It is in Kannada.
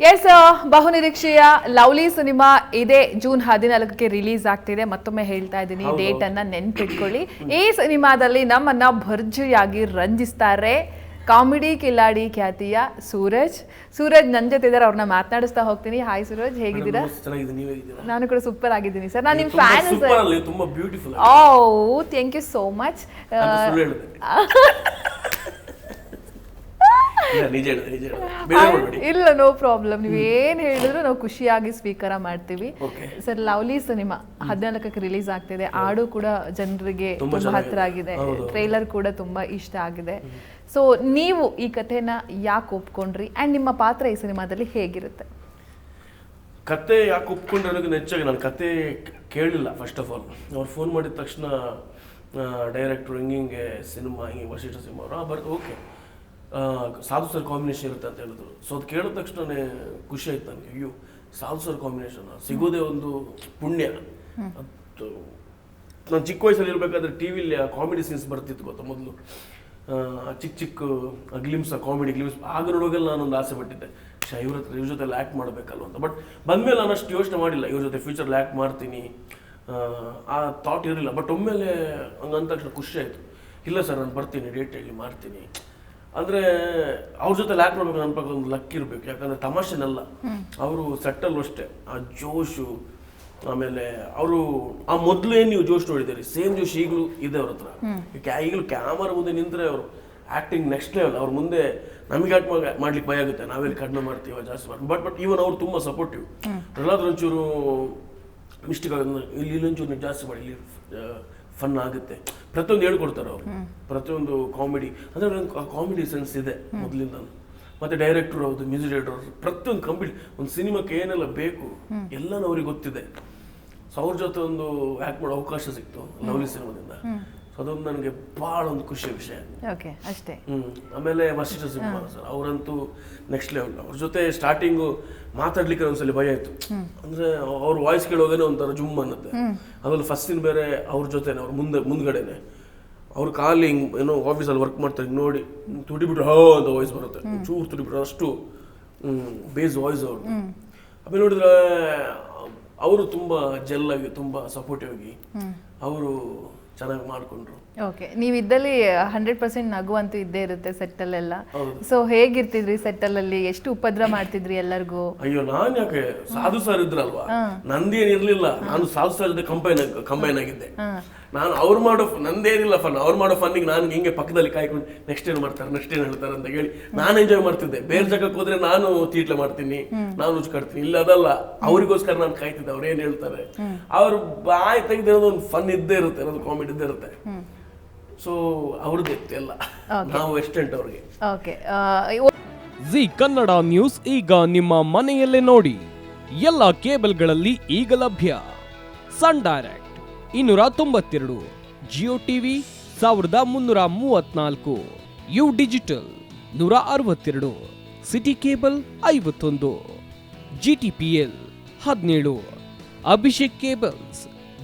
ಎಸ್ ಬಹುನಿರೀಕ್ಷೆಯ ಲವ್ಲಿ ಸಿನಿಮಾ ಇದೇ. ಜೂನ್ ಹದಿನಾಲ್ಕಕ್ಕೆ ರಿಲೀಸ್ ಆಗ್ತಿದೆ. ಮತ್ತೊಮ್ಮೆ ಹೇಳ್ತಾ ಇದ್ದೀನಿ. ಡೇಟ್ ಅನ್ನ ನೆನ್ಪಿಟ್ಕೊಳ್ಳಿ. ಈ ಸಿನಿಮಾದಲ್ಲಿ ನಮ್ಮನ್ನ ಭರ್ಜರಿಯಾಗಿ ರಂಜಿಸ್ತಾರೆ ಕಾಮಿಡಿ ಕಿಲಾಡಿ ಖ್ಯಾತಿಯ ಸೂರಜ್. ಸೂರಜ್ ನನ್ನ ಜೊತೆ ಇದ್ದಾರೆ. ಅವ್ರನ್ನ ಮಾತನಾಡಿಸ್ತಾ ಹೋಗ್ತೀನಿ. ಹಾಯ್ ಸೂರಜ್. ಹೇಗಿದ್ದೀರಾ? ನಾನು ಕೂಡ ಸೂಪರ್ ಆಗಿದ್ದೀನಿ ಸರ್ ನಾನು ನಿಮ್ಮ fan beautiful oh thank you so much ನಿಜ ನಿಜ ಇಲ್ಲ. ನೋ ಪ್ರಾಬ್ಲಮ್ ನೀವು ಏನ್ ಹೇಳಿದ್ರು ನಾವು ಖುಷಿಯಾಗಿ ಸ್ವೀಕಾರ ಮಾಡ್ತೀವಿ. ಸರ್ ಲವ್ಲಿ ಸಿನಿಮಾ ಹದಿನಾಲ್ಕಕ್ಕೆ ರಿಲೀಸ್ ಆಗ್ತಿದೆ. ಹಾಡು ಕೂಡ ಜನರಿಗೆ ತುಂಬಾ ಹತ್ರ ಆಗಿದೆ. ಟ್ರೈಲರ್ ಕೂಡ ತುಂಬಾ ಇಷ್ಟ ಆಗಿದೆ. ಸೊ ನೀವು ಈ ಕಥೆನ ಯಾಕೆ ಒಪ್ಕೊಂಡ್ರಿ? ಅಂಡ್ ನಿಮ್ಮ ಪಾತ್ರ ಈ ಸಿನಿಮಾದಲ್ಲಿ ಹೇಗಿರುತ್ತೆ? ಕತೆ ಯಾಕೆ ಒಪ್ಕೊಂಡ್ರೆ ನನಗೆ ಹೆಚ್ಚಾಗಿ ನಾನು ಕತೆ ಕೇಳಿಲ್ಲ ಫಸ್ಟ್ ಆಫ್ ಆಲ್ ಅವ್ರು ಫೋನ್ ಮಾಡಿದ ತಕ್ಷಣ ಡೈರೆಕ್ಟ್ರು ಹಿಂಗೆ ಹಿಂಗೆ ಸಿನಿಮಾ ಹಿಂಗೆ ವಶಿಷ್ಠ ಸಿನಿಮಾ ಅವರು ಬರ್ತು ಓಕೆ ಸಾಧು ಸರ್ ಕಾಂಬಿನೇಷನ್ ಇರುತ್ತೆ ಅಂತ ಹೇಳಿದ್ರು. ಸೊ ಅದು ಕೇಳಿದ ತಕ್ಷಣನೇ ಖುಷಿ ಆಯ್ತು ನನಗೆ. ಅಯ್ಯೋ ಸಾಧು ಸರ್ ಕಾಂಬಿನೇಷನ್ ಸಿಗೋದೇ ಒಂದು ಪುಣ್ಯ. ಅದು ನಾನು ಚಿಕ್ಕ ವಯಸ್ಸಲ್ಲಿ ಇರಬೇಕಾದ್ರೆ ಟಿ ವಿಲಿ ಕಾಮಿಡಿ ಸೀನ್ಸ್ ಬರ್ತಿತ್ತು ಗೊತ್ತಾ ಮೊದಲು. ಚಿಕ್ಕ ಚಿಕ್ಕ ಗ್ಲಿಮ್ಸ್ ಕಾಮಿಡಿ ಗ್ಲಿಮ್ಸ್ ಆಗ ನೋಡೋಗೆಲ್ಲ ನಾನೊಂದು ಆಸೆ ಪಟ್ಟಿದ್ದೆ. ಶಾ ಇವ್ರ ಹತ್ರ ಇವ್ರ ಜೊತೆ ಲ್ಯಾಕ್ ಮಾಡಬೇಕಲ್ವ ಅಂತ. ಬಟ್ ಬಂದಮೇಲೆ ನಾನು ಅಷ್ಟು ಯೋಚನೆ ಮಾಡಿಲ್ಲ. ಇವ್ರ ಜೊತೆ ಫ್ಯೂಚರ್ ಲ್ಯಾಕ್ ಮಾಡ್ತೀನಿ. ಆ, ಆ ಥಾಟ್ ಇರಲಿಲ್ಲ. ಬಟ್ ಒಮ್ಮೆಲೆ ಹಂಗಂದ ತಕ್ಷಣ ಖುಷಿ ಆಯಿತು. ಇಲ್ಲ ಸರ್ ನಾನು ಬರ್ತೀನಿ ಡೇಟ್ ಹೇಳಿ ಮಾಡ್ತೀನಿ. ಅಂದರೆ ಅವ್ರ ಜೊತೆ ಲ್ಯಾಕ್ ಮಾಡ್ಬೇಕು ನನ್ನ ಪಕ್ಕ ಒಂದು ಲಕ್ ಇರಬೇಕು ಯಾಕಂದ್ರೆ ತಮಾಷೆನಲ್ಲ. ಅವರು ಸೆಟ್ಟಲ್ಲೂ ಅಷ್ಟೇ ಆ ಜೋಶು ಆಮೇಲೆ ಅವರು ಆ ಮೊದ್ಲು ಏನು ನೀವು ಜೋಶ್ ನೋಡಿದ್ದೀರಿ? ಸೇಮ್ ಜೋಶ್ ಈಗಲೂ ಇದೆ ಅವ್ರ ಹತ್ರ. ಈಗಲೂ ಕ್ಯಾಮರಾ ಮುಂದೆ ನಿಂತರೆ ಅವರು ಆ್ಯಕ್ಟಿಂಗ್ ನೆಕ್ಸ್ಟ್ ಲೆವೆಲ್ ಅವ್ರ ಮುಂದೆ ನಮಗೆ ಆ್ಯಕ್ಟ್ ಮಾಡ್ಲಿಕ್ಕೆ ಭಯ ಆಗುತ್ತೆ? ನಾವೆಲ್ಲಿ ಕಡಿಮೆ ಮಾಡ್ತೀವ ಜಾಸ್ತಿ ಮಾಡಿ ಬಟ್ ಬಟ್ ಈವನ್ ಅವ್ರು ತುಂಬ ಸಪೋರ್ಟಿವ್ ಪ್ರಹ್ಲಾದ್ ಒಂಚೂರು ಮಿಸ್ಟೇಕ್ ಆಗೋದು ಇಲ್ಲಿ ಒಂಚೂರು ನೀವು ಜಾಸ್ತಿ ಮಾಡಿ ಇಲ್ಲಿ ಫನ್ ಆಗುತ್ತೆ. ಪ್ರತಿಯೊಂದು ಹೇಳ್ಕೊಡ್ತಾರೆ ಅವರು. ಪ್ರತಿಯೊಂದು ಕಾಮಿಡಿ ಅಂದರೆ ಕಾಮಿಡಿ ಸೆನ್ಸ್ ಇದೆ ಮೊದಲಿಂದ ಮತ್ತೆ ಡೈರೆಕ್ಟರ್ ಅವ್ರದ್ದು ಮ್ಯೂಸಿಕ್ ಡೈರೆಕ್ಟರ್ ಪ್ರತಿಯೊಂದು ಕಂಪ್ಲೀಟ್ ಒಂದು ಸಿನಿಮಾಕ್ಕೆ ಏನೆಲ್ಲ ಬೇಕು ಎಲ್ಲನೂ ಅವ್ರಿಗೆ ಗೊತ್ತಿದೆ. ಸೊ ಅವ್ರ ಜೊತೆ ಒಂದು ಆ್ಯಕ್ಟ್ ಮಾಡೋ ಅವಕಾಶ ಸಿಕ್ತು ಲವ್ಲಿ ಸಿನಿಮಾದಿಂದ. ಸೊ ಅದೊಂದು ನನಗೆ ಭಾಳ ಒಂದು ಖುಷಿಯ ವಿಷಯ. ಓಕೆ ಅಷ್ಟೇ. ಹ್ಞೂ ಆಮೇಲೆ ವಸಿಷ್ಠ ಸಿಂಹ ಸರ್ ಅವರಂತೂ ನೆಕ್ಸ್ಟ್ ಲೆವೆಲ್ ಅವ್ರ ಜೊತೆ ಸ್ಟಾರ್ಟಿಂಗು ಮಾತಾಡ್ಲಿಕ್ಕೆ ಒಂದ್ಸಲಿ ಭಯ ಆಯ್ತು ಅಂದ್ರೆ ಅವ್ರ ವಾಯ್ಸ್ ಕೇಳೋದೇ ಒಂಥರ ಜುಮ್ ಅನ್ನತ್ತೆ. ಅದ್ರಲ್ಲಿ ಫಸ್ಟ್ ಸೀನ್ ಬೇರೆ ಅವ್ರ ಜೊತೆನೆ ಅವ್ರ ಮುಂದೆ ಮುಂದ್ಗಡೆನೆ. ಅವ್ರ ಕಾಲಿ ಹಿಂಗೆ ಏನೋ ಆಫೀಸಲ್ಲಿ ವರ್ಕ್ ಮಾಡ್ತಾರೆ ಹಿಂಗ್ ನೋಡಿ ತುಡಿಬಿಟ್ರೆ ಹೋ ಅಂತ ವಾಯ್ಸ್ ಬರುತ್ತೆ. ಚೂರು ತುಡಿಬಿಟ್ರೆ ಅಷ್ಟು ಬೇಸ್ ವಾಯ್ಸ್ ಅವ್ರು ಆಮೇಲೆ ನೋಡಿದ್ರೆ ಅವರು ತುಂಬಾ ಜೆಲ್ ಆಗಿ ತುಂಬಾ ಸಪೋರ್ಟಿವ್ ಆಗಿ ಅವರು ಚೆನ್ನಾಗಿ ಮಾಡ್ಕೊಂಡ್ರು. ಓಕೆ ನೀವಿದ್ದಲ್ಲಿ ಹಂಡ್ರೆಡ್ ಪರ್ಸೆಂಟ್ ನಗು ಅಂತೂ ಇದ್ದೇ ಇರುತ್ತೆ ಸೆಟ್ಟಲ್ಲೆಲ್ಲ. ಸೊ ಹೇಗಿರ್ತಿದ್ರಿ ಸೆಟ್ಟಲಲ್ಲಿ? ಎಷ್ಟು ಉಪದ್ರ ಮಾಡ್ತಿದ್ರಿ ಎಲ್ಲರಿಗೂ? ಅಯ್ಯೋ ನಾನ್ ಯಾಕೆ ಸಾಧು ಸರ್ ಇದ್ರಲ್ವಾ? ನಂದೇನ್ ಇರ್ಲಿಲ್ಲ ನಾನು ಸಾಧು ಸರ್ ಇದ್ದ ಕಂಬೈನ್ ಕಂಬೈನ್ ಆಗಿದ್ದೆ. ನಾನು ಅವ್ರು ಮಾಡೋ ನಂದೇನಿಲ್ಲ ಫನ್ ಅವ್ರು ಮಾಡೋ ಫನ್ನಿಗೆ ನಾನು ಹಿಂಗೆ ಪಕ್ಕದಲ್ಲಿ ಕಾಯ್ಕೊಂಡು ನೆಕ್ಸ್ಟ್ ಏನ್ ಮಾಡ್ತಾರೆ ನೆಕ್ಸ್ಟ್ ಏನ್ ಹೇಳ್ತಾರೆ ಅಂತ ಹೇಳಿ ನಾನು ಎಂಜಾಯ್ ಮಾಡ್ತಿದ್ದೆ. ಬೇರೆ ಜಾಗಕ್ಕೆ ಹೋದ್ರೆ ನಾನು ತೀಟ್ಲೆ ಮಾಡ್ತೀನಿ ನಾನು ಉಚ್ಕಾಡ್ತೀನಿ ಇಲ್ಲ ಅದಲ್ಲ ಅವರಿಗೋಸ್ಕರ ನಾನು ಕಾಯ್ತಿದ್ದೆ. ಅವ್ರು ಏನು ಹೇಳ್ತಾರೆ? ಅವ್ರು ಬಾಯ್ ತೆಗೆದಿರೋದು ಒಂದು ಫನ್ ಇದ್ದೇ ಇರುತ್ತೆ ಅನ್ನೋದು ಕಾಮಿಡಿ ಇದ್ದೇ ಇರುತ್ತೆ. ಸೊ ಅವ್ರದ್ದು ಇತ್ತು ಎಲ್ಲ ನಾವು ವೆಸ್ಟೆಂಟ್ ಅವ್ರಿಗೆ. ಓಕೆ ಜಿ ಕನ್ನಡ ನ್ಯೂಸ್ ಈಗ ನಿಮ್ಮ ಮನೆಯಲ್ಲೇ ನೋಡಿ. ಎಲ್ಲ ಕೇಬಲ್ಗಳಲ್ಲಿ ಈಗ ಲಭ್ಯ. ಸನ್ ಡೈರೆಕ್ಟ್ ಇನ್ನೂರ ತೊಂಬತ್ತೆರಡು. ಜಿಯೋ ಟಿವಿ ಸಾವಿರದ ಮುನ್ನೂರ ಮೂವತ್ನಾಲ್ಕು. ಯು ಡಿಜಿಟಲ್ ನೂರ ಅರವತ್ತೆರಡು. ಸಿಟಿ ಕೇಬಲ್ ಐವತ್ತೊಂದು. ಜಿ ಟಿ ಪಿ ಎಲ್ ಹದಿನೇಳು. ಅಭಿಷೇಕ್ ಕೇಬಲ್ಸ್